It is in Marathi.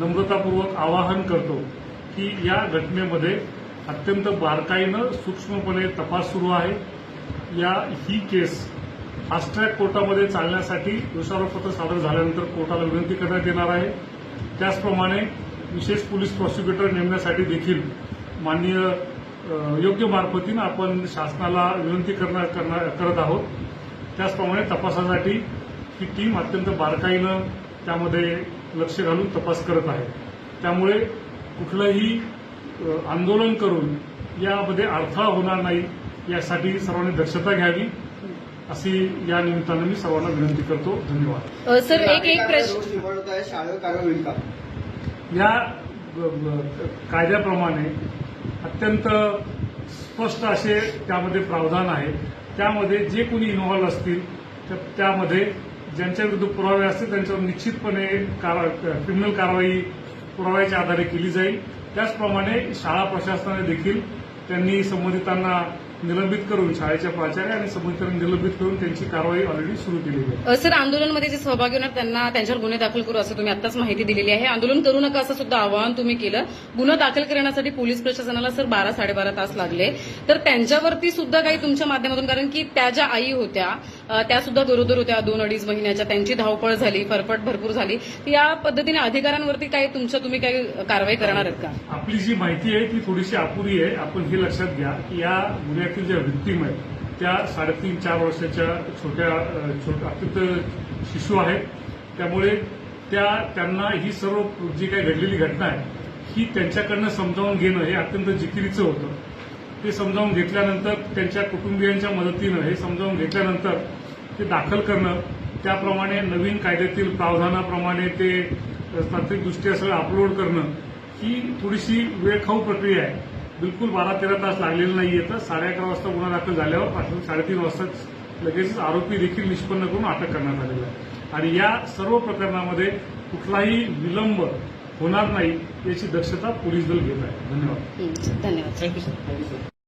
नम्रतापूर्वक आवाहन करतो की या घटनेमध्ये अत्यंत बारकाईनं सूक्ष्मपणे तपास सुरू आहे. या ही केस फास्ट ट्रॅक कोर्टामध्ये चालण्यासाठी दोषारोपत्र सादर झाल्यानंतर कोर्टाला विनंती करण्यात येणार आहे. त्याचप्रमाणे विशेष पोलीस प्रॉसिक्युटर नेमण्यासाठी देखील माननीय योग्य मार्फतीनं आपण शासनाला विनंती करणार करणार करत आहोत. त्याचप्रमाणे तपासासाठी ही टीम अत्यंत बारकाईनं त्यामध्ये लक्ष घालून तपास करत आहे. त्यामुळे कुठलंही आंदोलन करून यामध्ये अडथळा होणार नाही यासाठी सर्वांनी दक्षता घ्यावी अशी या निमित्तानं मी सर्वांना विनंती करतो. धन्यवाद. सर एक एक प्रश्न या कायद्याप्रमाणे अत्यंत स्पष्ट असे त्यामध्ये प्रावधान आहे. त्यामध्ये जे कोणी इन्व्हॉल्व असतील तर त्यामध्ये ज्यांच्या विरुद्ध पुरावे असतील त्यांच्यावर निश्चितपणे कार- क्रिमिनल कारवाई पुराव्याच्या आधारे केली जाईल. त्याचप्रमाणे शाळा प्रशासनाने देखील त्यांनी संबंधितांना निलंबित करून शाळेच्या प्राचार्य आणि संबंधितांना निलंबित करून त्यांची कारवाई ऑलरेडी सुरू केलेली आहे. सर आंदोलनमध्ये जे सहभागी होणार त्यांना त्यांच्यावर गुन्हे दाखल करू असं तुम्ही आताच माहिती दिलेली आहे. आंदोलन करू नका असं सुद्धा आवाहन तुम्ही केलं. गुन्हा दाखल करण्यासाठी पोलीस प्रशासनाला सर बारा साडेबारा तास लागले. तर त्यांच्यावरती सुद्धा काही तुमच्या माध्यमातून कारण की त्या ज्या आई होत्या त्या सुद्धा गरोदर होत्या दोन अडीच महिन्याच्या. त्यांची धावपळ झाली फरफट भरपूर झाली. या पद्धतीने अधिकाऱ्यांवरती काही तुमच्या तुम्ही काही कारवाई करणार आहेत का? आपली जी माहिती आहे ती थोडीशी अपुरी आहे. आपण हे लक्षात घ्या की या गुन्ह्यातील ज्या विक्टीम आहेत त्या साडेतीन चार वर्षाच्या छोट्या अ, छोट अत्यंत शिशू आहेत. त्यामुळे त्या त्यांना ही सर्व जी काही घडलेली घटना आहे ही त्यांच्याकडनं समजावून घेणं हे अत्यंत जिकिरीचं होतं. ते समजावून घेतल्यानंतर त्यांच्या कुटुंबियांच्या मदतीनं हे समजावून घेतल्यानंतर ते दाखल करणं त्याप्रमाणे नवीन कायद्यातील प्रावधानाप्रमाणे ते तांत्रिकदृष्ट्या सगळं अपलोड करणं ही थोडीशी वेळखाऊ प्रक्रिया आहे. बिलकुल बारा तेरा तास लागलेले नाहीये तर साडे अकरा वाजता गुन्हा दाखल झाल्यावर पाठवून साडेतीन वाजताच लगेचच आरोपी देखील निष्पन्न करून अटक करण्यात आलेला आहे. आणि या सर्व प्रकरणामध्ये कुठलाही विलंब होणार नाही याची दक्षता पोलीस दल घेत आहे. धन्यवाद. हं, धन्यवाद. Thank you sir